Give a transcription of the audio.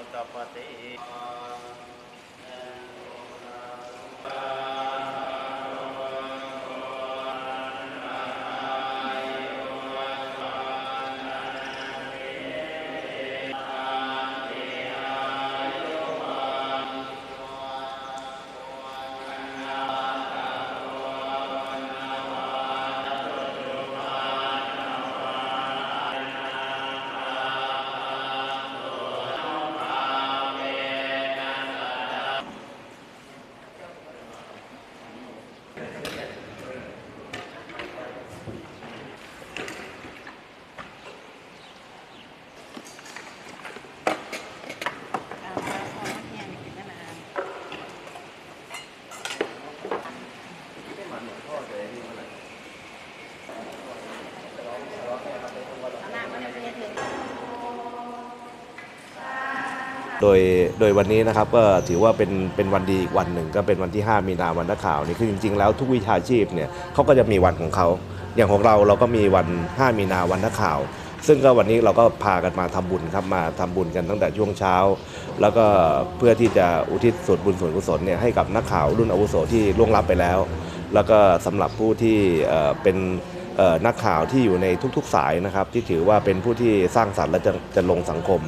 भगवतपते โดยโดยวันนี้นะครับก็ถือว่าเป็นเป็นวันดีอีกวันหนึ่งก็เป็นวันที่ 5 มีนาวันนักข่าวนี่คือจริง ๆ แล้วทุกวิชาชีพเนี่ยเขาก็จะมีวันของเขาอย่างของเราเราก็มีวัน 5 มีนาวันนักข่าว ซึ่งก็วันนี้เราก็พากันมาทำบุญครับมาทำบุญกันตั้งแต่ช่วงเช้า แล้วก็เพื่อที่จะอุทิศส่วนบุญส่วนกุศลเนี่ยให้กับนักข่าวรุ่นอาวุโสที่ล่วงลับไปแล้ว แล้วก็สำหรับผู้ที่เป็น นักข่าวที่อยู่ในทุกๆสายนะครับที่ถือว่าเป็นผู้ที่สร้างสรรค์และจะจะลงสังคม